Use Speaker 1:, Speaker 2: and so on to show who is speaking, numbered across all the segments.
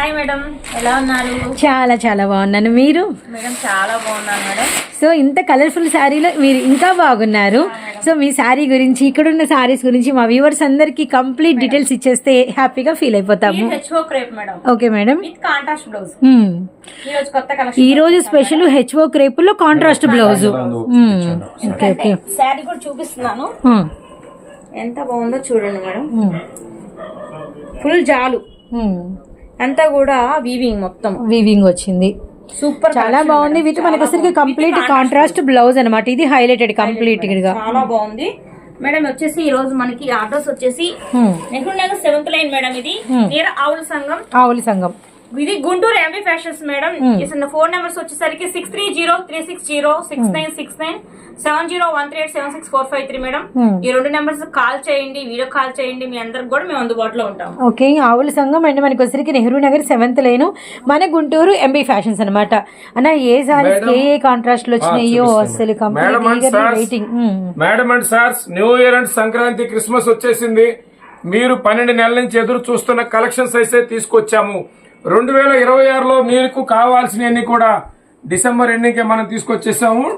Speaker 1: Hi madam ఎలా ఉన్నారు?
Speaker 2: చాలా చాలా బాగున్నాను. మీరు?
Speaker 1: మేడం చాలా బాగున్నాను మేడం.
Speaker 2: సో ఇంత కలర్ఫుల్ శారీలో మీరు ఇంకా బాగున్నారు. సో మీ శారీ గురించి ఇక్కడ ఉన్న శారీస్ గురించి మా వ్యూవర్స్ అందరికి కంప్లీట్ డీటెయిల్స్ ఇచ్చేస్తే హ్యాపీగా ఫీల్ అయిపోతాము.
Speaker 1: Crepe
Speaker 2: okay madam.
Speaker 1: With contrast blouse
Speaker 2: మ్మ్.
Speaker 1: ఈ రోజు కొత్త
Speaker 2: ఈ
Speaker 1: కలెక్షన్
Speaker 2: రోజు special HO క్రేపుల్లో contrast blouse okay okay.
Speaker 1: Sari కూడా చూపిస్తున్నాను. ఎంత బాగుందో చూడండి మేడం. ఫుల్ జాలు. అంతా కూడా వీవింగ్ మొత్తం.
Speaker 2: వీవింగ్ వచ్చింది.
Speaker 1: సూపర్
Speaker 2: చాలా బాగుంది. విత్ మనకి వచ్చరికి కంప్లీట్ కాంట్రాస్ట్ బ్లౌజ్ అనమాట ఇది హైలైటెడ్ కంప్లీట్గా.
Speaker 1: చాలా బాగుంది. మేడం వచ్చేసి ఈ రోజు మనకి అడ్రస్ వచ్చేసి. Nehru Nagar seventh line madam ఇది. నియర్ ఆవుల సంఘం.
Speaker 2: ఆవులి సంఘం.
Speaker 1: ఇది Guntur MB fashions madam. Phone numbers వచ్చేసరికి six three zero three six zero six nine six nine seven zero one three eight seven six four five three
Speaker 2: madam.
Speaker 1: ఈ రెండు numbers call చేయండి video call చేయండి మీ అందరికి కూడా మేము అందుబాటులో ఉంటాం.
Speaker 2: ఓకే ఆవుల సంఘం అండ్ మనకి వచ్చరికి నెహ్రూ నగర్ సెవెంత్ లైన్ మన గుంటూరు ఎంబీ ఫ్యాషన్స్ అనమాట అన్న ఏ సారీస్ ఏ ఏ కాంట్రాస్ట్లో వచ్చినాయో అసలు waiting
Speaker 3: madam and sirs new year and Sankranti Christmas వచ్చేసింది. మీరు పన్నెండు నెలల నుంచి ఎదురు చూస్తున్న కలెక్షన్స్ అయితే తీసుకొచ్చాము. రెండు వేల ఇరవై ఆరులో మీకు కావాల్సినవన్నీ కూడా డిసెంబర్ ఎండింగ్ మనం తీసుకొచ్చేసాము.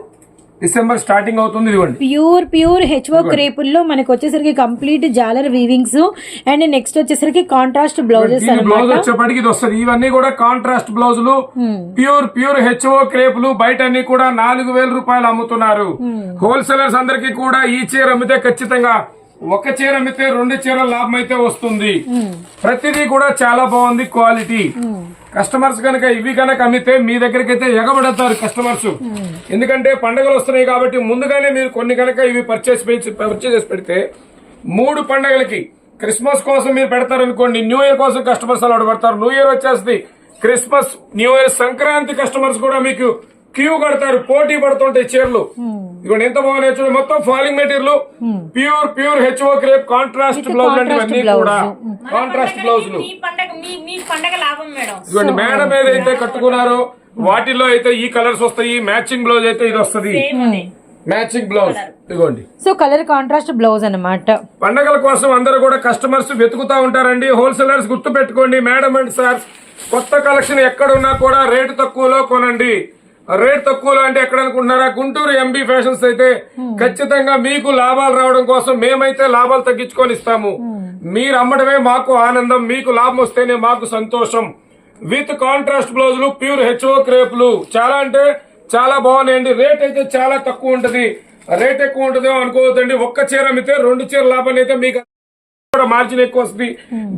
Speaker 3: డిసెంబర్ స్టార్టింగ్ అవుతుంది ఇదిగోండి.
Speaker 2: ప్యూర్ ప్యూర్ హెచ్ఓ క్రేపుల్లో మనకి వచ్చేసరికి కంప్లీట్ జాలర్ వీవింగ్స్ అండ్ నెక్స్ట్ వచ్చేసరికి కాంట్రాస్ట్ బ్లౌజెస్
Speaker 3: బ్లౌజ్ వచ్చేప్పటికి ఇది వస్తుంది. ఇవన్నీ కూడా కాంట్రాస్ట్ బ్లౌజులు ప్యూర్ ప్యూర్ హెచ్ఓ క్రేపులు బయట అన్ని కూడా నాలుగు వేల రూపాయలు అమ్ముతున్నారు. హోల్సేలర్స్ అందరికీ కూడా ఈ చీర అమ్మితే ఖచ్చితంగా ఒక చీర అమ్మితే రెండు చీరల లాభం అయితే వస్తుంది. ప్రతిదీ కూడా చాలా బాగుంది క్వాలిటీ. కస్టమర్స్ కనుక ఇవి కనుక అమ్మితే మీ దగ్గరికి అయితే ఎగబడతారు కస్టమర్స్. ఎందుకంటే పండుగలు వస్తున్నాయి కాబట్టి ముందుగానే మీరు కొన్ని కనుక ఇవి పర్చేస్ పర్చేస్ చేసి పెడితే మూడు పండగలకి క్రిస్మస్ కోసం మీరు పెడతారనుకోండి న్యూ ఇయర్ కోసం కస్టమర్స్ అలవాటు పడతారు న్యూ ఇయర్ వచ్చేస్తుంది. Christmas new year Sankranti customers కూడా మీకు క్యూ కడతారు పోటీ పడుతుంటాయి చీరలు. ఇదిగోండి ఎంత బాగున్నాయి చూడండి మొత్తం falling material pure pure HO crepe contrast blouse
Speaker 2: contrast
Speaker 3: ఇవన్నీ. కూడా. కాంట్రాస్ట్ బ్లౌజులు
Speaker 1: మీ పండగ మీ మీ పండగ లాభం మేడం.
Speaker 3: ఇదిగోండి మేడం ఏదైతే కట్టుకున్నారో వాటిలో అయితే ఈ కలర్స్ వస్తాయి మ్యాచింగ్ బ్లౌజ్ అయితే ఇది వస్తుంది. మ్యాచింగ్ బ్లౌజ్ ఇదిగోండి.
Speaker 2: సో కలర్ కాంట్రాస్ట్ బ్లౌజ్ అనమాట
Speaker 3: పండగల కోసం అందరూ కూడా కస్టమర్స్ వెతుకుతా ఉంటారండి. హోల్సేలర్స్ గుర్తు పెట్టుకోండి మేడం అండ్ సార్ కొత్త కలెక్షన్ ఎక్కడ ఉన్నా కూడా రేటు తక్కువలో కొనండి. రేట్ తక్కువలో అంటే ఎక్కడ అనుకుంటున్నారా? గుంటూరు ఎంబీ ఫ్యాషన్స్ అయితే ఖచ్చితంగా మీకు లాభాలు రావడం కోసం మేమైతే లాభాలు తగ్గించుకొని ఇస్తాము. మీరు అమ్మడమే మాకు ఆనందం మీకు లాభం వస్తేనే మాకు సంతోషం. విత్ కాంట్రాస్ట్ బ్లౌజులు ప్యూర్ హెచ్ఓ క్రేపులు. చాలా అంటే చాలా బాగున్నాయండి. రేట్ అయితే చాలా తక్కువ ఉంటది. రేట్ ఎక్కువ ఉంటుందో అనుకోవద్దండి. ఒక్క చీర అమ్మితే రెండు చీర లాభం అయితే మీకు కూడా మార్జిన్ ఎక్కువ వస్తుంది.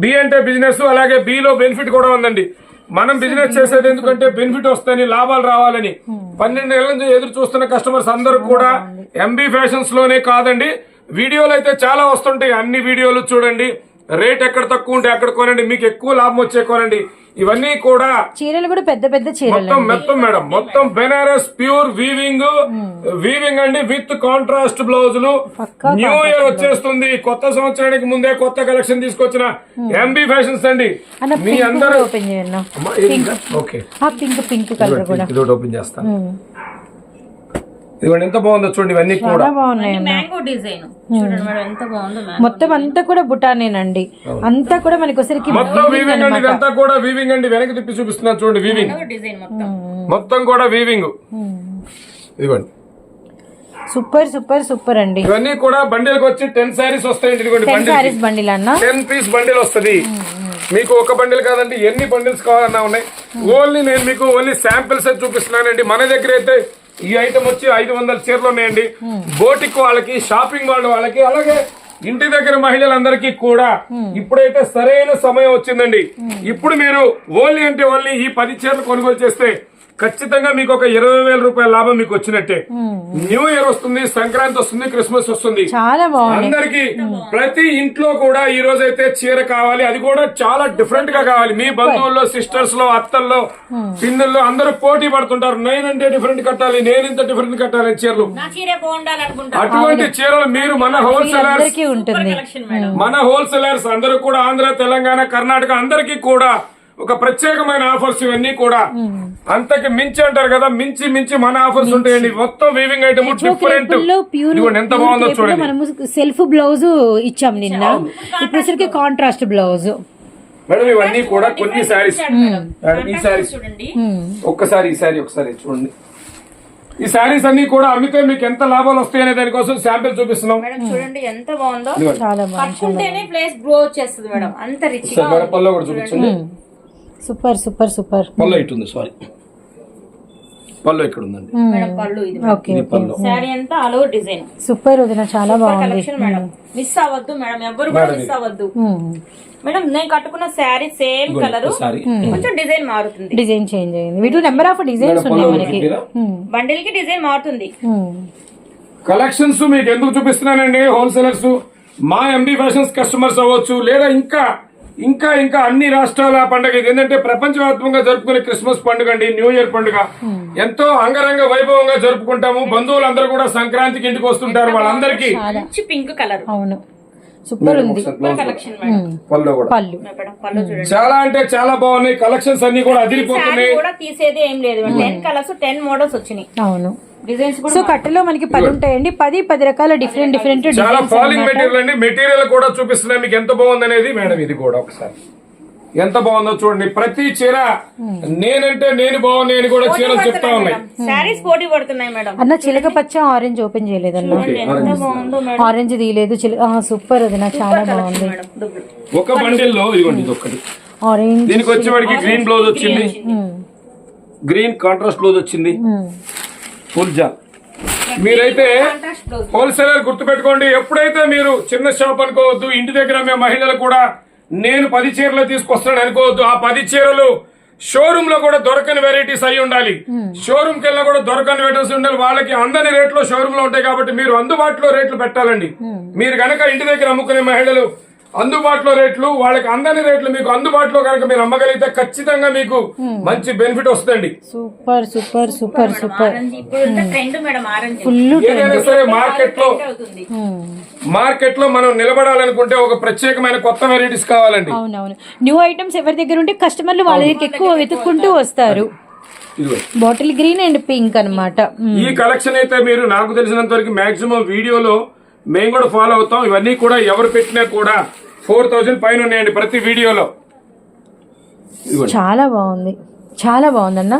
Speaker 3: బి అంటే బిజినెస్ అలాగే B లో బెనిఫిట్ కూడా ఉందండి. మనం బిజినెస్ చేసేది ఎందుకంటే బెనిఫిట్ వస్తాయని లాభాలు రావాలని. పన్నెండు నెలల నుంచి ఎదురు చూస్తున్న కస్టమర్స్ అందరూ కూడా ఎంబీ ఫ్యాషన్స్లోనే కాదండి. వీడియోలు అయితే చాలా వస్తుంటాయి. అన్ని వీడియోలు చూడండి. రేట్ ఎక్కడ తక్కువ ఉంటే అక్కడ కొనండి. మీకు ఎక్కువ లాభం వచ్చే కొనండి. ఇవన్నీ కూడా
Speaker 2: చీరలు కూడా పెద్ద పెద్ద చీరలు
Speaker 3: మొత్తం మొత్తం మేడం. మొత్తం బెనారస్ ప్యూర్ వీవింగ్ వీవింగ్ అండి విత్ కాంట్రాస్ట్ బ్లౌజులు. న్యూ ఇయర్ వచ్చేస్తుంది. కొత్త సంవత్సరానికి ముందే కొత్త కలెక్షన్ తీసుకొచ్చిన ఎంబీ ఫ్యాషన్స్ అండి. మీ అందరూ
Speaker 2: ఓపెన్ ఆ పింక్ పింక్ కలర్ కూడా.
Speaker 3: ఓపెన్ చేస్తాను ఇదిగోండి ఎంత బాగుందో చూడండి ఇవన్నీ కూడా.
Speaker 2: బాగున్నాయి
Speaker 1: మ్యాంగో డిజైన్. చూడండి మేడం ఎంత బాగుందో
Speaker 2: మొత్తం అంతా కూడా బుటానేనండి. అంతా కూడా మనకి ఒకసారికి
Speaker 3: మొత్తం వీవింగ్ అండి ఇదంతా కూడా వీవింగ్ అండి వెనక్కి తిప్పి చూపిస్తున్నాను చూడండి వీవింగ్
Speaker 1: డిజైన్ మొత్తం.
Speaker 3: మొత్తం కూడా వీవింగ్ ఇదిగోండి.
Speaker 2: సూపర్ సూపర్ సూపర్ అండి.
Speaker 3: ఇవన్నీ కూడా బండిలకు వచ్చి టెన్ శారీస్ వస్తాయండి ఇదిగోండి
Speaker 2: టెన్
Speaker 3: బండిల్
Speaker 2: సారీస్ బండిల్ అన్న?
Speaker 3: టెన్ పీస్ బండిల్ వస్తది. మీకు ఒక బండిల్ కాదండి ఎన్ని బండిల్స్ కావాలన్నా ఉన్నాయి. ఓన్లీ నేను మీకు ఓన్లీ శాంపిల్స్ చూపిస్తున్నానండి. మన దగ్గర అయితే ఈ ఐటమ్ వచ్చి ఐదు వందల చీరలు ఉన్నాయండి. బోటిక్ వాళ్ళకి షాపింగ్ మాల్ వాళ్ళకి అలాగే ఇంటి దగ్గర మహిళలందరికీ కూడా ఇప్పుడైతే సరైన సమయం వచ్చిందండి. ఇప్పుడు మీరు ఓన్లీ అంటే ఓన్లీ ఈ పది చీరలు కొనుగోలు చేస్తే ఖచ్చితంగా మీకు ఒక ఇరవై వేల రూపాయల లాభం మీకు వచ్చినట్టే. న్యూ ఇయర్ వస్తుంది సంక్రాంతి వస్తుంది క్రిస్మస్ వస్తుంది.
Speaker 2: చాలా బాగుంది.
Speaker 3: అందరికి ప్రతి ఇంట్లో కూడా ఈ రోజు అయితే చీర కావాలి. అది కూడా చాలా డిఫరెంట్గా కావాలి. మీ బంధువుల్లో సిస్టర్స్లో అత్తల్లో పిన్నుల్లో అందరూ పోటీ పడుతుంటారు. నేనంటే డిఫరెంట్ కట్టాలి నేను ఇంత డిఫరెంట్ కట్టాలి చీరలు. అటువంటి చీరలు మీరు మన హోల్సేలర్స్ మన హోల్సేలర్స్ అందరూ కూడా ఆంధ్ర తెలంగాణ కర్ణాటక అందరికీ కూడా ఒక ప్రత్యేకమైన ఆఫర్స్ ఇవన్నీ కూడా. అంతకి మించి అంటారు కదా మించి మించి మన ఆఫర్స్ ఉంటాయండి. మొత్తం వీవింగ్ ఐటమ్ డిఫరెంట్ ఎంత బాగుందో చూడండి.
Speaker 2: మనము సెల్ఫ్ బ్లౌజ్ ఇచ్చాం నిన్న. ఇప్పుడు కాంట్రాస్ట్ బ్లౌజ్
Speaker 3: మేడం ఇవన్నీ కూడా కొన్ని మేడం. ఈ శారీస్
Speaker 1: చూడండి.
Speaker 3: ఒక్కసారి ఈ శారీ ఒకసారి చూడండి. ఈ శారీస్ అన్ని కూడా అమ్మితే మీకు ఎంత లాభాలు వస్తాయనే దానికోసం శాంపిల్ చూపిస్తున్నాం.
Speaker 1: మేడం చూడండి ఎంత బాగుందో.
Speaker 2: చాలా
Speaker 1: ప్లేస్ గ్రో వచ్చేస్తుంది మేడం. అంత రిచ్
Speaker 3: పళ్ళు కూడా చూపించండి.
Speaker 2: Super super super.
Speaker 3: పళ్ళు ఇటు ఉంది? సారీ పళ్ళు ఇక్కడ ఉందండి
Speaker 1: మేడం పళ్ళు ఇది
Speaker 2: ఓకే
Speaker 3: ఇది పళ్ళు.
Speaker 1: శారీ అంతా ఆల్ ఓవర్ డిజైన్
Speaker 2: సూపర్ వదిన చాలా బాగుంది.
Speaker 1: Collection madam. మిస్ అవ్వద్దు మేడం ఎవరు కూడా మిస్ అవ్వద్దు. మేడం నేను కట్టుకున్న శారీ సేమ్ కలర్ కొంచెం డిజైన్ మారుతుంది.
Speaker 2: డిజైన్ చేంజ్ అయింది. వీటి నెంబర్ ఆఫ్ డిజైన్స్ ఉన్నాయి మనకి.
Speaker 1: బండిల్కి డిజైన్ మారుతుంది.
Speaker 3: కలెక్షన్స్ మీకు ఎందుకు చూపిస్తున్నానండి? హోల్సేలర్స్ మా ఎండి ఫ్యాషన్స్ కస్టమర్స్ అవ్వచ్చు లేదా ఇంకా ఇంకా ఇంకా అన్ని రాష్ట్రాల పండుగ ఇది ఏంటంటే ప్రపంచవ్యాప్తంగా జరుపుకునే క్రిస్మస్ పండుగ అండి న్యూ ఇయర్ పండుగ. ఎంతో అంగరంగ వైభవంగా జరుపుకుంటాము. బంధువులందరూ కూడా సంక్రాంతికి ఇంటికి వస్తుంటారు వాళ్ళందరికీ.
Speaker 1: పింక్ కలర్
Speaker 2: అవును. సూపర్ ఉంది.
Speaker 1: Collection madam.
Speaker 3: పళ్ళు కూడా.
Speaker 2: పళ్ళు.
Speaker 1: మేడం పళ్ళు చూడండి.
Speaker 3: చాలా అంటే చాలా బాగున్నాయి. కలెక్షన్స్ అన్ని కూడా అదిరిపోతున్నాయి.
Speaker 1: కూడా తీసేది ఏం లేదు. టెన్ కలర్స్ టెన్ మోడల్స్ వచ్చినాయి.
Speaker 2: అవును.
Speaker 1: డిజైన్స్ కూడా
Speaker 2: సో కట్టలో మనకి పది ఉంటాయండి. పది పది రకాల డిఫరెంట్ డిఫరెంట్
Speaker 3: చాలా ఫాలింగ్ మెటీరియల్ అండి. మెటీరియల్ కూడా చూపిస్తున్నా మీకు ఎంత బాగుంది అనేది మేడం ఇది కూడా ఒకసారి. ఎంత బాగుందో చూడండి. ప్రతి చీర నేనంటే నేను అని కూడా చీరలు చెప్తా ఉన్నాయి.
Speaker 1: శారీస్ పోటీ పడుతున్నాయి మేడం.
Speaker 2: అన్న చిలక పచ్చ ఆరెంజ్ ఓపెన్ చేయలేదన్న.
Speaker 1: ఎంత బాగుందో మేడం.
Speaker 2: ఆరెంజ్ తీయలేదు. చిలక సూపర్ వదిన చాలా బాగుంది.
Speaker 3: ఒక బండిల్లో ఇదిగోండి ఇది ఒకటి
Speaker 2: ఆరెంజ్
Speaker 3: దీనికి వచ్చేవాడికి గ్రీన్ బ్లౌజ్ వచ్చింది. గ్రీన్ కాంట్రాస్ట్ బ్లౌజ్ వచ్చింది. ఫుల్ జాల్. మీరైతే హోల్సేలర్ గుర్తుపెట్టుకోండి ఎప్పుడైతే మీరు చిన్న షాప్ అనుకోవద్దు ఇంటి దగ్గర మేము మహిళలు కూడా నేను పది చీరలు తీసుకొస్తాను అనుకోవద్దు ఆ పది చీరలు షోరూమ్లో కూడా దొరకని వెరైటీస్ అయి ఉండాలి. షోరూమ్కి వెళ్ళినా కూడా దొరకని వెరైటీస్ ఉండాలి. వాళ్ళకి అందని రేట్లో షోరూమ్లో ఉంటాయి కాబట్టి మీరు అందుబాటులో రేట్లు పెట్టాలండి. మీరు గనక ఇంటి దగ్గర అమ్ముకునే మహిళలు అందుబాటులో రేట్లు వాళ్ళకి అందని రేట్లు మీకు అందుబాటులో కనుక మీరు అమ్మగలిగితే ఖచ్చితంగా మీకు మంచి బెనిఫిట్ వస్తుందండి.
Speaker 2: Super super super super.
Speaker 1: Orange ఇప్పుడు ట్రెండ్ మేడం ఆరెంజ్.
Speaker 2: ఫుల్
Speaker 3: ఏదైనా సరే మార్కెట్లో మార్కెట్లో మనం నిలబడాలనుకుంటే ఒక ప్రత్యేకమైన కొత్త వెరైటీస్ కావాలండి.
Speaker 2: అవునవును. న్యూ ఐటమ్స్ ఎవరి దగ్గర ఉంటే కస్టమర్లు వాళ్ళ దగ్గరికి ఎక్కువ వెతుక్కుంటూ వస్తారు. బాటిల్ గ్రీన్ అండ్ పింక్ అనమాట
Speaker 3: ఈ కలెక్షన్ అయితే మీరు నాకు తెలిసినంత వరకు మాక్సిమం వీడియోలో మేము కూడా ఫాలో అవుతాం. ఇవన్నీ కూడా ఎవరు పెట్టినా కూడా ఫోర్ థౌజండ్ పైన ఉన్నాయండి ప్రతి వీడియోలో. ఇదిగోండి.
Speaker 2: చాలా బాగుంది. చాలా బాగుందన్న.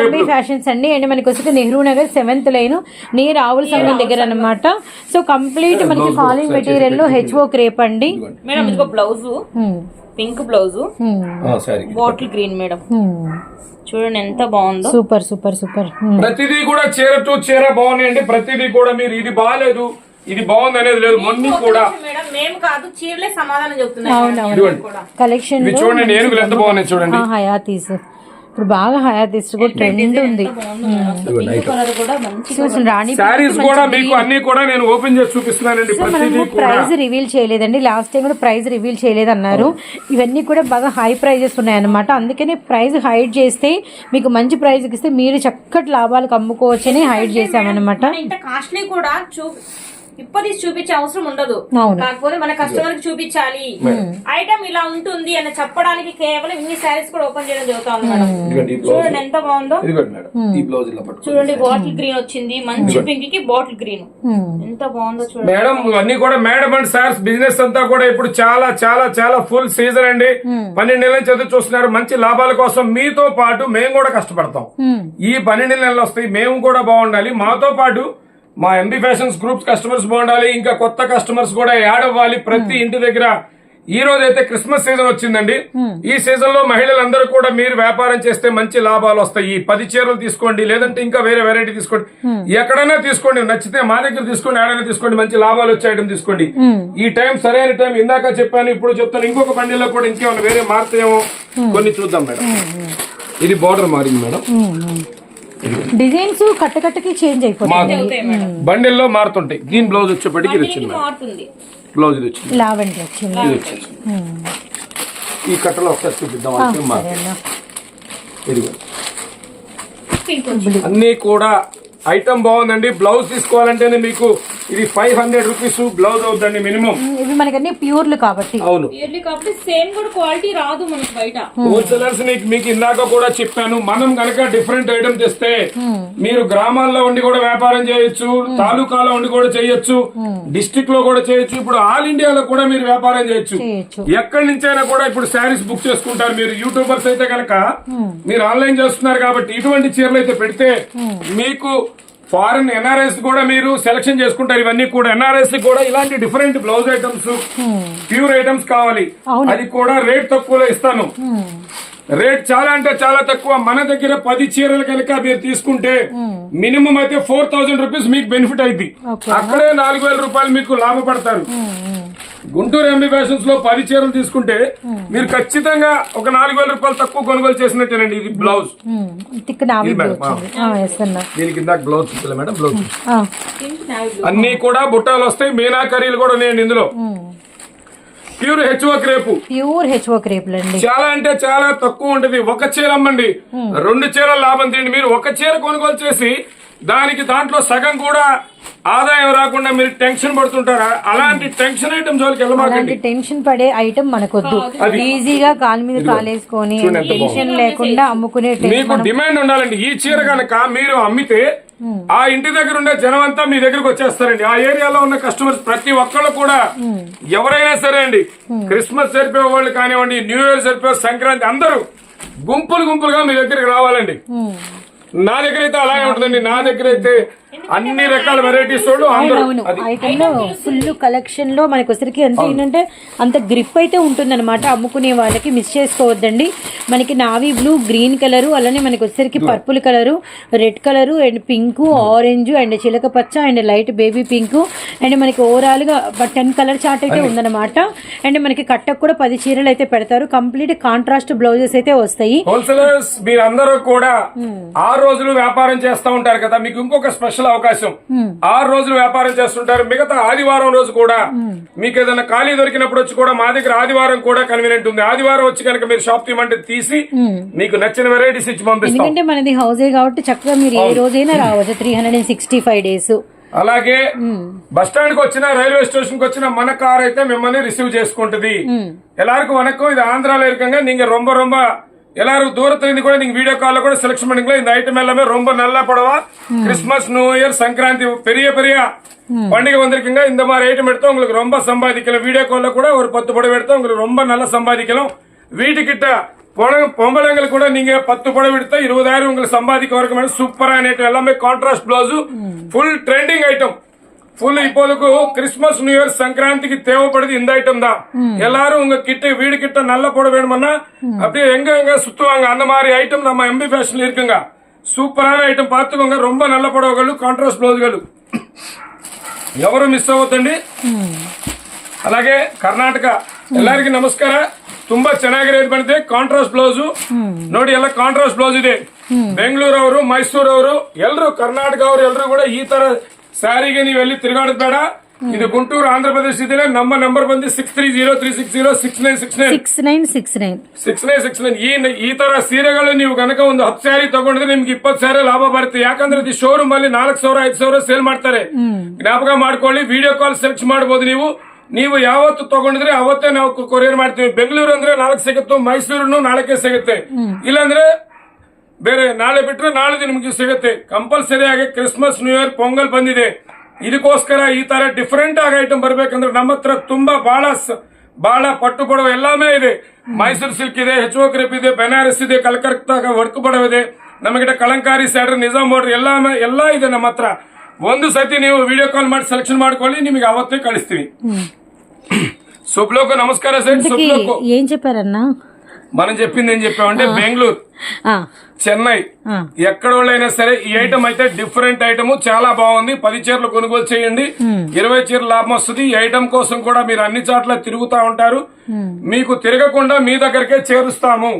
Speaker 2: ఎంబీ ఫ్యాషన్స్ అండి అండ్. మనకి వస్తే Nehru Nagar seventh line near Avula Sangham దగ్గర అన్నమాట. సో కంప్లీట్ మనకి ఫాలింగ్ మెటీరియల్లో హెచ్ఓ క్రేప్ అండి.
Speaker 1: మేడం ఇదిగో బ్లౌజ్
Speaker 2: Hmm.
Speaker 1: పింక్ బ్లౌజ్
Speaker 3: సరే
Speaker 1: బాటిల్ గ్రీన్ మేడం. చూడండి ఎంత బాగుందో.
Speaker 2: సూపర్ సూపర్ సూపర్
Speaker 3: ప్రతిదీ కూడా చీర టు చీర బాగున్నాయండి. ప్రతిదీ కూడా మీరు ఇది బాగాలేదు. ఇది బాగుంది అనేది లేదు. మొన్ని కూడా
Speaker 1: మేడం మేము కాదు చీరలే సమాధానం చెప్తున్నాం
Speaker 2: కలెక్షన్
Speaker 3: చూడండి ఏనుగులు ఎంత బాగున్నాయి చూడండి.
Speaker 2: హయాతీస్ ఇప్పుడు బాగా హయాతీస్ కూడా ట్రెండ్ ఉంది.
Speaker 1: కలర్ కూడా
Speaker 3: మీకు అన్ని కూడా నేను ఓపెన్ చేసి చూపిస్తున్నానండి.
Speaker 2: మనము ప్రైస్ రివీల్ చేయలేదండి. లాస్ట్ టైం కూడా ప్రైస్ రివీల్ చేయలేదు అన్నారు ఇవన్నీ కూడా బాగా హై ప్రైజెస్ ఉన్నాయన్నమాట. అందుకనే ప్రైస్ హైడ్ చేస్తే మీకు మంచి ప్రైస్ ఇస్తే మీరు చక్కటి లాభాలకు అమ్ముకోవచ్చని హైడ్ చేసామన్నమాట
Speaker 1: ఇంత కాస్ట్లీ కూడా చూ ఇప్పటి చూపించే అవసరం ఉండదు. కాకపోతే మన కస్టమర్కి చూపించాలి ఐటమ్ ఇలా ఉంటుంది అని చెప్పడానికి కేవలం ఇన్ని శారీస్ కూడా ఓపెన్ చేయడం జరుగుతా చూడండి ఎంత బాగుందో.
Speaker 3: ఇదిగోండి మేడం ఈ బ్లౌజ్ ఇలా పట్టుకోండి.
Speaker 1: చూడండి బాటిల్ గ్రీన్ వచ్చింది. మంచి పింక్కి బాటిల్ గ్రీన్. ఎంత బాగుందో చూడండి.
Speaker 3: మేడం ఇవన్నీ కూడా మేడం అండ్ సార్స్ బిజినెస్ అంతా కూడా ఇప్పుడు చాలా చాలా చాలా ఫుల్ సీజన్ అండి. పన్నెండు నెలల నుంచి ఎదురు చూస్తున్నారు. మంచి లాభాల కోసం మీతో పాటు మేము కూడా కష్టపడతాం. ఈ పన్నెండు నెలలు వస్తాయి. మేము కూడా బాగుండాలి. మాతో పాటు మా ఎంబీ ఫ్యాషన్స్ గ్రూప్స్ కస్టమర్స్ బాగుండాలి ఇంకా కొత్త కస్టమర్స్ కూడా యాడ్ అవ్వాలి ప్రతి ఇంటి దగ్గర. ఈ రోజు అయితే క్రిస్మస్ సీజన్ వచ్చిందండి ఈ సీజన్లో మహిళలందరూ కూడా మీరు వ్యాపారం చేస్తే మంచి లాభాలు వస్తాయి. ఈ పది చీరలు తీసుకోండి లేదంటే ఇంకా వేరే వెరైటీ తీసుకోండి. ఎక్కడైనా తీసుకోండి నచ్చితే మా దగ్గర తీసుకోండి ఏడైనా తీసుకోండి మంచి లాభాలు వచ్చే ఐటమ్ తీసుకోండి. ఈ టైం సరైన టైం ఇందాక చెప్పాను ఇప్పుడు చెప్తాను. ఇంకొక బండిలో కూడా ఇంకేమైనా వేరే మారుతాయేమో కొన్ని చూద్దాం మేడం. ఇది బార్డర్ మారింది మేడం.
Speaker 2: డిజైన్స్ కట్ట కట్టకి చేంజ్ అయిపోతుంది
Speaker 3: బండిల్లో మారుతుంటాయి. దీని బ్లౌజ్ వచ్చేప్పటికి ఇది వచ్చింది బ్లౌజ్ ఇది వచ్చింది.
Speaker 2: లావెండర్ వచ్చింది.
Speaker 3: ఇది వచ్చింది. ఈ కట్టలో ఒకసారి చూపిద్దాం ఇదిగో. అన్నీ కూడా ఐటమ్ బాగుందండి. బ్లౌజ్ తీసుకోవాలంటేనే మీకు ఇది ఫైవ్ హండ్రెడ్ రూపీస్ బ్లౌజ్ అవుతుందండి మినిమం.
Speaker 2: ఇవి మనకన్నీ ప్యూర్లు కాబట్టి.
Speaker 3: అవును.
Speaker 1: కాబట్టి సేమ్ కూడా క్వాలిటీ రాదు మనకి బయట.
Speaker 3: హోల్సేలర్స్ నీకు మీకు ఇందాక కూడా చెప్పాను. మనం కనుక డిఫరెంట్ ఐటమ్ తెస్తే మీరు గ్రామాల్లో ఉండి కూడా వ్యాపారం చేయొచ్చు తాలూకాలో ఉండి కూడా చేయొచ్చు డిస్ట్రిక్ట్లో కూడా చేయొచ్చు. ఇప్పుడు ఆల్ ఇండియాలో కూడా మీరు వ్యాపారం చేయొచ్చు.
Speaker 2: చేయొచ్చు.
Speaker 3: ఎక్కడి నుంచైనా కూడా ఇప్పుడు శారీస్ బుక్ చేసుకుంటారు మీరు. యూట్యూబర్స్ అయితే కనుక మీరు ఆన్లైన్ చేస్తున్నారు కాబట్టి ఇటువంటి చీరలు అయితే పెడితే మీకు ఫారెన్ ఎన్ఆర్ఎస్ కూడా మీరు సెలక్షన్ చేసుకుంటారు. ఇవన్నీ కూడా ఎన్ఆర్ఎస్ కూడా ఇలాంటి different blouse items pure items కావాలి. అది కూడా రేట్ తక్కువలో ఇస్తాను. రేట్ చాలా అంటే చాలా తక్కువ. మన దగ్గర పది చీరలు కనుక మీరు తీసుకుంటే మినిమం అయితే ఫోర్ థౌసండ్ రూపీస్ మీకు బెనిఫిట్ అయింది. అక్కడే నాలుగు వేల రూపాయలు మీకు లాభపడతారు. గుంటూరు ఎంబీ ఫ్యాషన్స్లో పది చీరలు తీసుకుంటే మీరు ఖచ్చితంగా ఒక నాలుగు వేల రూపాయలు తక్కువ కొనుగోలు చేసినట్టేనండి ఇది బ్లౌజ్. దీనికి ఇందాక బ్లౌజ్ మేడం బ్లౌజ్ అన్ని కూడా బుట్టాలు వస్తాయి మీనా కర్రీలు కూడా ఉన్నాయండి ఇందులో. Pure HO crepe
Speaker 2: pure HO క్రేపులు అండి.
Speaker 3: చాలా అంటే చాలా తక్కువ ఉంటది. ఒక చీర అమ్మండి. రెండు చీరల లాభం తీయండి. మీరు ఒక చీర కొనుగోలు చేసి దానికి దాంట్లో సగం కూడా ఆదాయం రాకుండా మీరు టెన్షన్ పడుతుంటారా? అలాంటి టెన్షన్ ఐటమ్ జోలికి వెళ్ళమాకండి.
Speaker 2: టెన్షన్ పడే ఐటమ్ మనకొద్దు. ఈజీగా కాలు మీద కాలేసుకొని టెన్షన్ లేకుండా అమ్ముకునే
Speaker 3: మీకు డిమాండ్ ఉండాలండి. ఈ చీర కనుక మీరు అమ్మితే ఆ ఇంటి దగ్గర ఉండే జనం అంతా మీ దగ్గరకు వచ్చేస్తారండి. ఆ ఏరియాలో ఉన్న కస్టమర్స్ ప్రతి ఒక్కళ్ళు కూడా ఎవరైనా సరే అండి క్రిస్మస్ జరిపే వాళ్ళు కానివ్వండి న్యూ ఇయర్ జరిపే సంక్రాంతి అందరూ గుంపులు గుంపులుగా మీ దగ్గరికి రావాలండి. నా దగ్గర అయితే అలాగే ఉంటుందండి. నా దగ్గర అయితే అన్ని రకాల వెరైటీస్
Speaker 2: ఐటమ్లో ఫుల్ కలెక్షన్లో మనకి వచ్చరికి ఎంత ఏంటంటే అంత గ్రిప్ అయితే ఉంటుందన్నమాట. అమ్ముకునే వాళ్ళకి మిస్ చేసుకోవద్దండి. మనకి నావీ బ్లూ గ్రీన్ కలర్ అలానే మనకి వచ్చరికి purple colour red colour and pink orange and చిలక పచ్చ and light baby pink and మనకి ఓవరాల్గా టెన్ కలర్ చార్ట్ అయితే ఉందన్నమాట. అండ్ మనకి కట్టకు కూడా పది చీరలు అయితే పెడతారు. కంప్లీట్ కాంట్రాస్ట్ బ్లౌజెస్ అయితే వస్తాయి.
Speaker 3: హోల్సేలర్స్ మీరందరూ కూడా ఆరు రోజులు వ్యాపారం చేస్తూ ఉంటారు కదా. మీకు ఇంకొక స్పెషల్ అవకాశం ఆరు రోజులు వ్యాపారం చేస్తుంటారు మిగతా ఆదివారం రోజు కూడా మీకు ఏదైనా ఖాళీ దొరికినప్పుడు వచ్చి కూడా మా దగ్గర ఆదివారం కూడా కన్వీనియంట్ ఉంది ఆదివారం వచ్చి కనుక మీరు షాప్ తీయమంటే తీసి మీకు నచ్చిన వెరైటీస్ ఇచ్చి పంపిస్తాం
Speaker 2: ఎందుకంటే మనది హౌసే కాబట్టి చక్కగా మీరు ఏ రోజైనా రావచ్చు three hundred and sixty five days
Speaker 3: అలాగే బస్ స్టాండ్ కి వచ్చిన రైల్వే స్టేషన్ కి వచ్చిన మన కార్ అయితే మిమ్మల్ని రిసీవ్ చేసుకుంటది எல்லாருக்கும் வணக்கம் இது ஆந்திரால இருக்காங்க நீங்க ரொம்ப ரொம்ப எல்லாரும் தூரத்துல இருந்து கூட நீங்க வீடியோ கால்ல கூட செலக்ஷன் பண்ணிக்கலாம் இந்த ஐட்டம் எல்லாமே ரொம்ப நல்லா படவா. கிறிஸ்மஸ் நியூ இயர் சங்கராந்தி பெரிய பெரிய பண்டிகை வந்திருக்குங்க. இந்த மாதிரி ஐட்டம் எடுத்தா உங்களுக்கு ரொம்ப சம்பாதிக்கலாம். வீடியோ கால்ல கூட ஒரு பத்து புடவை எடுத்தா உங்களுக்கு ரொம்ப நல்லா சம்பாதிக்கலாம். வீட்டுக்கிட்ட பொம்பளைங்களுக்கு கூட நீங்க பத்து புடவை எடுத்தா இருபதாயிரம் உங்களுக்கு சம்பாதிக்க வரைக்கும் சூப்பரான ஐட்டம் எல்லாமே contrast blouse full trending item full இப்போதுக்கு Christmas new year சங்கராந்திக்கு தேவைப்படுது இந்த ஐட்டம் தான் எல்லாரும் உங்க கிட்ட வீடு கிட்ட நல்ல போட வேணும்னா அப்படியே எங்க எங்க சுத்துவாங்க அந்த மாதிரி ஐட்டம் நம்ம எம்பி ஃபேஷன்ல இருக்குங்க సూపర్ ఐటమ్ పాతుకోంగా రొంబ నల్ల పొడవగలు కాంట్రాస్ట్ బ్లౌజ్గలు ఎవరు మిస్ అవ్వద్దండి అలాగే కర్ణాటక ఎల్లరికి నమస్ಕಾರ ತುಂಬಾ ಚೆನ್ನಾಗಿರೋ ಬಂದಿದೆ ಕಾಂಟ್ರಾಸ್ಟ್ ಬ್ಲೌಸ್ ನೋಡಿ ಎಲ್ಲ ಕಾಂಟ್ರಾಸ್ಟ್ ಬ್ಲೌಸ್ ಇದೆ ಬೆಂಗಳೂರು ಅವರು ಮೈಸೂರು ಅವರು ಎಲ್ಲರೂ ಕರ್ನಾಟಕ ಅವರು ಎಲ್ಲರೂ ಕೂಡ ಈ ತರ ಸ್ಯಾರಿಗೆ ನೀವು ಎಲ್ಲಿ ತಿರುಗಾಡೋದು ಬೇಡ. ಇದು ಗುಂಟೂರು ಆಂಧ್ರ ಪ್ರದೇಶ ಇದೆ ನಮ್ಮ ನಂಬರ್ ಬಂದು six three zero three six zero six nine six nine
Speaker 2: six nine six nine
Speaker 3: six nine six nine ಈ ಈ ತರ ಸೀರೆಗಳು ನೀವು ಗನಕ ಒಂದು ಹತ್ತು ಸ್ಯಾರಿ ತಗೊಂಡ್ರೆ ನಿಮ್ಗೆ ಇಪ್ಪತ್ತು ಸಾವಿರ ಲಾಭ ಬರುತ್ತೆ. ಯಾಕಂದ್ರೆ ಇದು ಶೋರೂಮ್ ಅಲ್ಲಿ ನಾಲ್ಕು ಸಾವಿರ ಐದು ಸಾವಿರ ಸೇಲ್ ಮಾಡ್ತಾರೆ. ಜ್ಞಾಪಕ ಮಾಡ್ಕೊಳ್ಳಿ ವಿಡಿಯೋ ಕಾಲ್ ಸರ್ಚ್ ಮಾಡಬಹುದು ನೀವು. ನೀವು ಯಾವತ್ತು ತಗೊಂಡಿದ್ರೆ ಅವತ್ತೇ ನಾವು ಕೊರಿಯರ್ ಮಾಡ್ತೀವಿ. ಬೆಂಗಳೂರು ಅಂದ್ರೆ ನಾಲ್ಕು ಸಿಗುತ್ತೆ ಮೈಸೂರು ನಾಲ್ಕೇ ಸಿಗುತ್ತೆ. ಇಲ್ಲಾಂದ್ರೆ ಬೇರೆ ನಾಳೆ ಬಿಟ್ರೆ ನಾಳೆ ನಿಮ್ಗೆ ಸಿಗುತ್ತೆ ಕಂಪಲ್ಸರಿ ಆಗಿ ಕ್ರಿಸ್ಮಸ್ ನ್ಯೂ ಇಯರ್ ಪೊಂಗಲ್ ಬಂದಿದೆ ಇದಕ್ಕೋಸ್ಕರ ಈ ತರ ಡಿಫರೆಂಟ್ ಆಗಿ ಐಟಮ್ ಬರ್ಬೇಕಂದ್ರೆ ನಮ್ಮ ಹತ್ರ ತುಂಬಾ ಬಹಳ ಸ- ಬಹಳ ಪಟ್ಟು ಪಡವ ಎಲ್ಲಾಮೇ ಇದೆ ಮೈಸೂರು ಸಿಲ್ಕ್ ಇದೆ ಹೆಚ್ ಕ್ರೇಪ್ ಇದೆ ಬೆನಾರಸ್ ಇದೆ ಕಲ್ಕತ್ತಾಗ ವರ್ಕ್ ಪಡವ ಇದೆ ನಮಗಿಟ ಕಳಂಕಾರಿ ಸ್ಯಾಡ್ರ್ ನಿಜಾಮ್ ಬಾರ್ಡರ್ ಎಲ್ಲಾಮೇ ಎಲ್ಲಾ ಇದೆ ನಮ್ಮ ಹತ್ರ ಒಂದು ಸತಿ ನೀವು ವಿಡಿಯೋ ಕಾಲ್ ಮಾಡಿ ಸೆಲೆಕ್ಷನ್ ಮಾಡ್ಕೊಳ್ಳಿ ನಿಮಗೆ ಅವತ್ತೇ ಕಳಿಸ್ತೀವಿ శుభ్లోకు నమస్కార సార్
Speaker 2: ఇంతకీ
Speaker 3: శుభ్లోకు
Speaker 2: ఏం చెప్పారన్నా
Speaker 3: మనం చెప్పింది ఏం చెప్పామంటే బెంగళూరు
Speaker 2: ఆ,
Speaker 3: చెన్నై.
Speaker 2: ఆ.
Speaker 3: ఎక్కడ వాళ్ళైనా సరే ఈ ఐటమ్ అయితే డిఫరెంట్ ఐటమ్ చాలా బాగుంది. పది చీరలు కొనుగోలు చేయండి. ఇరవై చీరల లాభం వస్తుంది. ఈ ఐటమ్ కోసం కూడా మీరు అన్ని చోట్ల తిరుగుతా ఉంటారు. మీకు తిరగకుండా మీ దగ్గరకే చేరుస్తాము.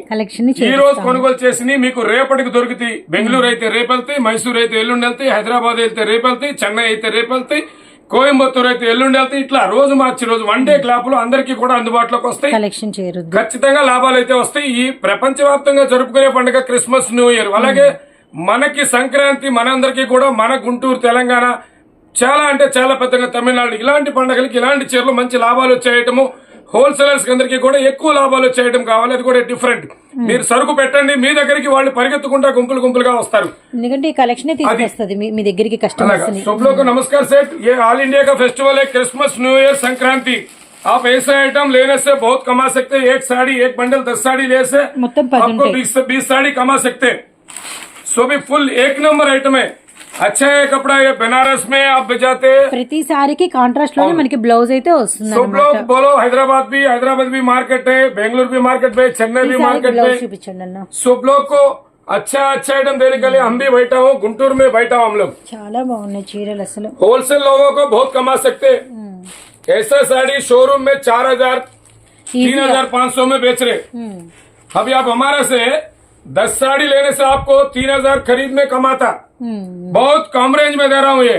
Speaker 3: ఈ రోజు కొనుగోలు చేసి మీకు రేపటికి దొరుకుతాయి. బెంగళూరు అయితే రేపు వెళ్తాయి మైసూరు అయితే ఎల్లుండి వెళ్తాయి హైదరాబాద్ అయితే రేపు వెళ్తాయి చెన్నై అయితే రేపు వెళ్తాయి కోయంబత్తూరు అయితే ఎల్లుండి వెళ్తాయి ఇట్లా రోజు మార్చి రోజు వన్ డే క్లాపులు అందరికీ కూడా అందుబాటులోకి వస్తాయి.
Speaker 2: కలెక్షన్ చేరుద్దు
Speaker 3: ఖచ్చితంగా లాభాలు అయితే వస్తాయి. ఈ ప్రపంచవ్యాప్తంగా జరుపుకునే పండుగ క్రిస్మస్ న్యూ ఇయర్ అలాగే మనకి సంక్రాంతి మనందరికీ కూడా మన గుంటూరు తెలంగాణ చాలా అంటే చాలా పెద్దగా తమిళనాడు ఇలాంటి పండుగలకి ఇలాంటి చీరలు మంచి లాభాలు వచ్చేయటము హోల్సేలర్స్ అందరికీ కూడా ఎక్కువ లాభాలు వచ్చేయటం కావాలి అది కూడా డిఫరెంట్ మీరు సరుకు పెట్టండి మీ దగ్గరికి వాళ్ళు పరిగెత్తుకుంటా గుంపులు గుంపులుగా వస్తారు
Speaker 2: ఎందుకంటే ఈ కలెక్షన్ తీసుకొస్తుంది మీ మీ దగ్గరికి కస్టమర్స్ ని
Speaker 3: सब लोग को नमस्कार सेठ ये ऑल इंडिया का फेस्टिवल है क्रिसमस न्यू ईयर संक्रांति आप ऐसा आइटम लेने से बहुत कमा सकते हैं एक साड़ी एक बंडल दस साड़ी लेने से
Speaker 2: మొత్తం పది
Speaker 3: आपको
Speaker 2: ఉంటాయి
Speaker 3: बीस बीस साड़ी कमा सकते हैं सो भी फुल एक नंबर आइटम है अच्छा है कपड़ा ये बनारस में आप जाते हैं
Speaker 2: ప్రతి సారీకి కాంట్రాస్ట్ లోనే మనకి బ్లౌజ్ అయితే వస్తుంది
Speaker 3: सब लोग बोलो हैदराबाद भी हैदराबाद भी मार्केट है बेंगलुरु भी मार्केट है चेन्नई भी मार्केट
Speaker 2: బ్లౌజ్
Speaker 3: है
Speaker 2: చూపించండి అన్న
Speaker 3: सब लोग को अच्छा अच्छा आइटम देने के लिए हम भी बैठा हूँ गुंटूर में बैठा हूँ हम लोग
Speaker 2: చాలా బాగున్నాయి చీరలు అసలు
Speaker 3: होलसेल लोगों को बहुत कमा सकते हैं ऐसा साड़ी शोरूम में चार हजार तीन हजार पाँच सौ में बेच रहे अभी आप हमारा से दस साड़ी लेने से आपको तीन हजार खरीद में कमाता हम्म। बहुत कम रेंज में दे रहा हूँ ये।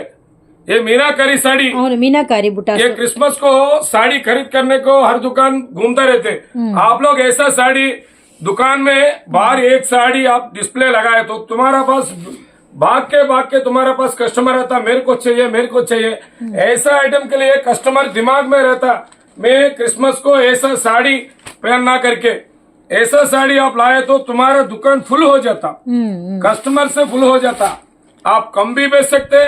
Speaker 3: ये मीनाकारी साड़ी।
Speaker 2: और मीनाकारी बुटा
Speaker 3: ये क्रिसमस को साड़ी खरीद करने को हर दुकान घूमते रहते। हम्म। आप लोग ऐसा साड़ी दुकान में बाहर हम्म। एक साड़ी आप डिस्प्ले लगाए तो तुम्हारा पास भाग के भाग के तुम्हारा पास कस्टमर रहता मेरे को चाहिए मेरे को चाहिए। ऐसा आइटम के लिए कस्टमर दिमाग में रहता मैं क्रिसमस को ऐसा साड़ी पहनना करके ऐसा साड़ी आप लाए तो तुम्हारा दुकान फुल हो जाता। कस्टमर से फुल हो जाता। आप कम भी बेच सकते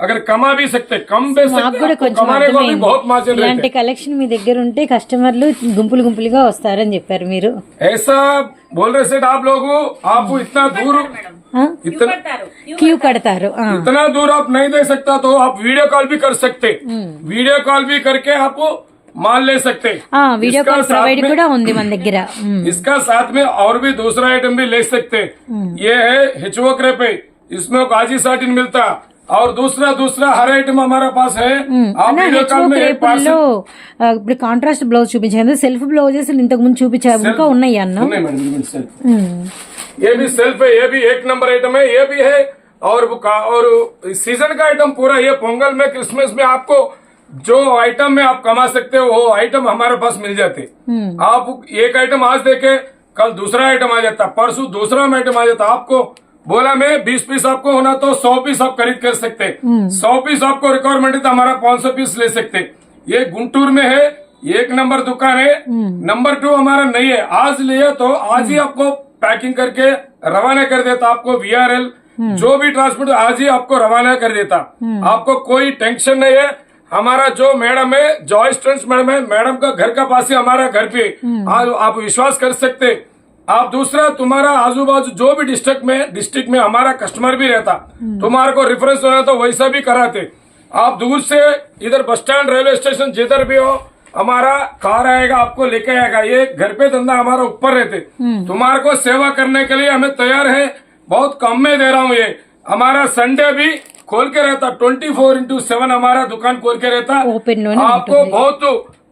Speaker 3: अगर कमा भी सकते कम बेच
Speaker 2: మాకు
Speaker 3: सकते
Speaker 2: కూడా
Speaker 3: आपको
Speaker 2: కొంచెం
Speaker 3: कमाने को भी
Speaker 2: అర్థమైంది
Speaker 3: बहुत मार्जिन
Speaker 2: ఇలాంటి
Speaker 3: रहते
Speaker 2: కలెక్షన్ మీ దగ్గర ఉంటే కస్టమర్లు గుంపులు గుంపులుగా వస్తారని చెప్పారు మీరు
Speaker 3: ऐसा बोल रहे सेठ आप लोग आप इतना दूर
Speaker 2: ఆ?
Speaker 3: इतना
Speaker 1: కడతారు
Speaker 2: క్యూ కడతారు ఆ.
Speaker 3: इतना दूर आप नहीं दे सकता तो आप वीडियो कॉल भी कर सकते वीडियो कॉल भी करके आप माल ले सकते
Speaker 2: ఆ, వీడియో
Speaker 3: इसका
Speaker 2: కాల్
Speaker 3: साथ
Speaker 2: ప్రొవైడ్
Speaker 3: में-
Speaker 2: కూడా ఉంది మన దగ్గర ఉమ్.
Speaker 3: इसका साथ में और भी दूसरा आइटम भी ले सकते ये है हिचवो क्रेपे इसमें गाजी साटिन मिलता और दूसरा दूसरा हर आइटम हमारा पास है आप
Speaker 2: అన్న
Speaker 3: वीडियो
Speaker 2: హెచ్ఓ
Speaker 3: कॉल में एक
Speaker 2: క్రేపుల్లో
Speaker 3: पार्सल
Speaker 2: ఆ, ఇప్పుడు కాంట్రాస్ట్ బ్లౌజ్ చూపించాను సెల్ఫ్ బ్లౌజెస్ ఇంతకు ముందు చూపించారు ఇంకా ఉన్నాయి అన్న
Speaker 3: नहीं मैडम ये भी सेल्फ
Speaker 2: ఉమ్.
Speaker 3: ये भी सेल्फ है ये भी एक नंबर आइटम है ये भी है और वो का- और सीजन का आइटम पूरा ये पोंगल में क्रिसमस में आपको जो आइटम में आप कमा सकते हो वो आइटम हमारे पास मिल जाते आप एक आइटम आज देखे कल दूसरा आइटम आ जाता परसों दूसरा आइटम आ जाता आपको बोला मैं बीस पीस आपको होना तो सौ पीस आप खरीद कर सकते सौ पीस आपको रिक्वायरमेंट है तो हमारा पाँच सौ पीस ले सकते ये गुंटूर में है एक नंबर दुकान है। नंबर टू हमारा नहीं है। आज लिया तो आज ही आपको पैकिंग करके रवाना कर देता आपको वीआरएल जो भी ट्रांसपोर्ट आज ही आपको रवाना कर देता। आपको कोई टेंशन नहीं है। हमारा जो मैडम है जॉय ट्रेंड्स मैडम है मैडम का घर का पास ही हमारा घर पे आज आप विश्वास कर सकते आप दूसरा तुम्हारा आजू बाजू जो भी डिस्ट्रिक्ट में डिस्ट्रिक्ट में हमारा कस्टमर भी रहता हम्म। तुम्हारे को रेफरेंस हो तो वैसा भी कराते। आप दूर से इधर बस स्टैंड रेलवे स्टेशन जिधर भी हो हमारा कार आएगा आपको लेके आएगा। ये घर पे धंधा हमारा ऊपर रहते। हम्म। तुम्हारे को सेवा करने के लिए हमें तैयार है। बहुत कम में दे रहा हूँ ये। हमारा संडे भी खोल के रहता ट्वेंटी फोर इंटू सेवन हमारा दुकान खोल के रहता। आपको बहुत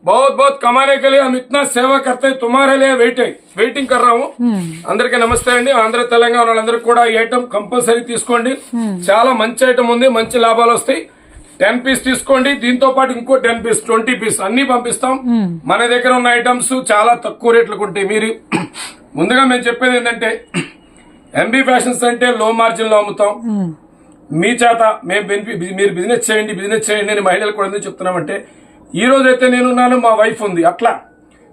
Speaker 3: बहुत बहुत कमाने के लिए हम इतना सेवा करते हैं तुम्हारे लिए वेटिंग వెయిటింగ్ कर रहा हूँ అందరికీ నమస్తే అండి ఆంధ్ర తెలంగాణ వాళ్ళందరూ కూడా ఈ ఐటమ్ కంపల్సరీ తీసుకోండి చాలా మంచి ఐటమ్ ఉంది మంచి లాభాలు వస్తాయి టెన్ పీస్ తీసుకోండి దీంతో పాటు ఇంకో టెన్ పీస్ ట్వంటీ పీస్ అన్ని పంపిస్తాం మన దగ్గర ఉన్న ఐటమ్స్ చాలా తక్కువ రేట్లకు ఉంటాయి మీరు ముందుగా మేము చెప్పేది ఏంటంటే ఎంబీ ఫ్యాషన్స్ అంటే లో మార్జిన్ లో అమ్ముతాం మీ చేత మేము బెనిఫిట్ మీరు బిజినెస్ చేయండి బిజినెస్ చేయండి అని మహిళలు కూడా ఎందుకు చెప్తున్నామంటే ఈ రోజు అయితే నేనున్నాను మా వైఫ్ ఉంది. అట్లా.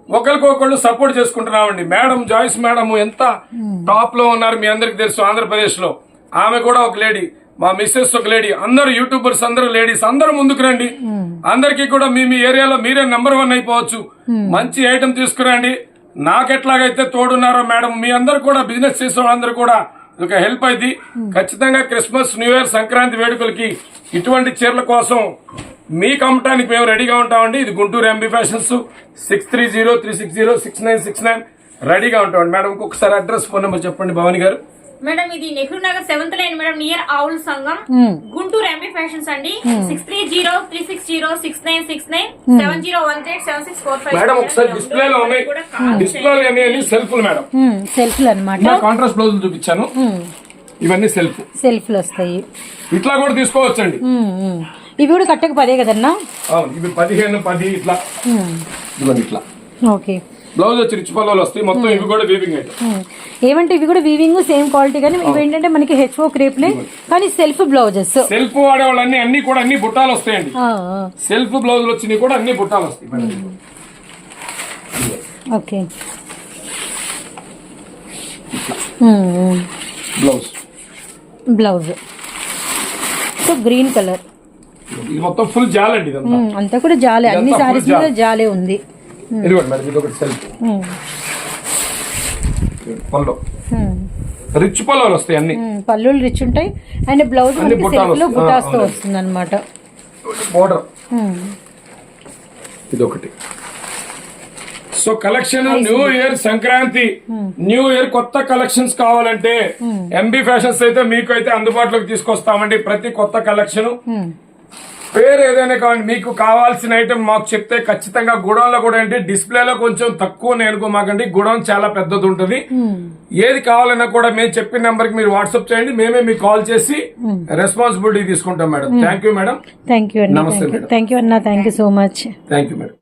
Speaker 3: ఒకరికొకళ్ళు సపోర్ట్ చేసుకుంటున్నామండి. మేడం జాయిస్ మేడం ఎంత టాప్లో ఉన్నారు మీ అందరికి తెలుసు ఆంధ్రప్రదేశ్లో ఆమె కూడా ఒక లేడీ మా మిస్సెస్ ఒక లేడీ అందరు యూట్యూబర్స్ అందరు లేడీస్ అందరూ ముందుకు రండి. అందరికీ కూడా మీ మీ ఏరియాలో మీరే నెంబర్ వన్ అయిపోవచ్చు. మంచి ఐటమ్ తీసుకురండి. నాకెట్లాగైతే తోడున్నారో మేడం మీ అందరు కూడా బిజినెస్ చేసే వాళ్ళందరూ కూడా ఒక హెల్ప్ అయింది ఖచ్చితంగా క్రిస్మస్ న్యూ ఇయర్ సంక్రాంతి వేడుకలకి ఇటువంటి చీరల కోసం మీకు అమ్మటానికి మేము రెడీగా ఉంటామండి. ఇది Guntur MB fashions six three zero three six zero six nine six nine రెడీగా ఉంటామండి. మేడం ఇంకొకసారి అడ్రస్ ఫోన్ నెంబర్ చెప్పండి భవాని గారు.
Speaker 1: మేడం ఇది Nehru Nagar seventh line madam near Avula Sangham. Guntur MB fashions అండి. Six three zero three six zero six nine six nine seven zero one eight seven six four five
Speaker 3: madam ఒకసారి డిస్ప్లేలో ఉన్నాయి. డిస్ప్లేలో అన్ని సెల్ఫ్లు madam.
Speaker 2: ఉమ్, సెల్ఫ్లు అనమాట
Speaker 3: contrast బ్లౌజులు చూపించాను. ఇవన్నీ సెల్ఫ్
Speaker 2: సెల్ఫ్లు వస్తాయి.
Speaker 3: ఇట్లా కూడా తీసుకోవచ్చండి.
Speaker 2: ఉమ్. ఇవి కూడా కట్టక పదే కదన్నా?
Speaker 3: అవును ఇవి పదిహేను పది ఇట్లా. ఇవ్వండి ఇట్లా
Speaker 2: ఓకే.
Speaker 3: బ్లౌజ్ వచ్చి రిచ్ పల్లవులు వస్తాయి మొత్తం ఇవి కూడా వీవింగ్ అయితే.
Speaker 2: ఏమంటే ఇవి కూడా వీవింగ్ సేమ్ క్వాలిటీ కానీ ఇవి ఏంటంటే మనకి హెచ్ఓ క్రేప్లే కానీ సెల్ఫ్ బ్లౌజెస్
Speaker 3: సెల్ఫ్ వాడే వాళ్ళన్ని అన్ని కూడా అన్ని బుట్టాలు వస్తాయండి. సెల్ఫ్ బ్లౌజులు వచ్చినాయి కూడా అన్ని బుట్టాలు వస్తాయి.
Speaker 2: Okay.
Speaker 3: Blouse.
Speaker 2: Blouse. So green colour.
Speaker 3: ఇది మొత్తం ఫుల్ జాలండి ఇదంతా.
Speaker 2: అంతా కూడా జాలే అన్ని సారీస్ మీద
Speaker 3: జాల్.
Speaker 2: జాలే ఉంది.
Speaker 3: ఇదిగోండి మేడం ఇది ఒకటి సెల్ఫ్
Speaker 2: ఉమ్.
Speaker 3: పళ్ళు.
Speaker 2: ఉమ్.
Speaker 3: రిచ్ పళ్ళులు వస్తాయి అన్ని.
Speaker 2: పళ్ళులు రిచ్ ఉంటాయి. అండ్ బ్లౌజ్
Speaker 3: అన్ని
Speaker 2: మనకి
Speaker 3: బుట్టాలు
Speaker 2: సెల్ఫ్లో
Speaker 3: వస్తాయి.
Speaker 2: బుటాస్తో
Speaker 3: ఆ,
Speaker 2: వస్తుంది అనమాట
Speaker 3: బోర్డర్ ఇది ఒకటి so collection new year Sankranti. New year కొత్త కలెక్షన్స్ కావాలంటే ఎంబీ ఫ్యాషన్స్ అయితే మీకు అయితే అందుబాటులోకి తీసుకొస్తామండి. ప్రతి కొత్త కలెక్షన్ పేరు ఏదైనా కావాలి మీకు కావాల్సిన ఐటమ్ మాకు చెప్తే ఖచ్చితంగా గుడౌన్లో కూడా ఏంటి? డిస్ప్లేలో కొంచెం తక్కువ అనుకోమాకండి గుడౌన్ చాలా పెద్దది ఉంటుంది. ఏది కావాలన్నా కూడా మేము చెప్పిన నెంబర్కి మీరు వాట్సాప్ చేయండి. మేమే మీకు కాల్ చేసి రెస్పాన్సిబిలిటీ తీసుకుంటాం madam. Thank you
Speaker 2: madam thank you
Speaker 3: నమస్తే మేడం.
Speaker 2: థ్యాంక్ యూ అన్న thank you so much
Speaker 3: thank you madam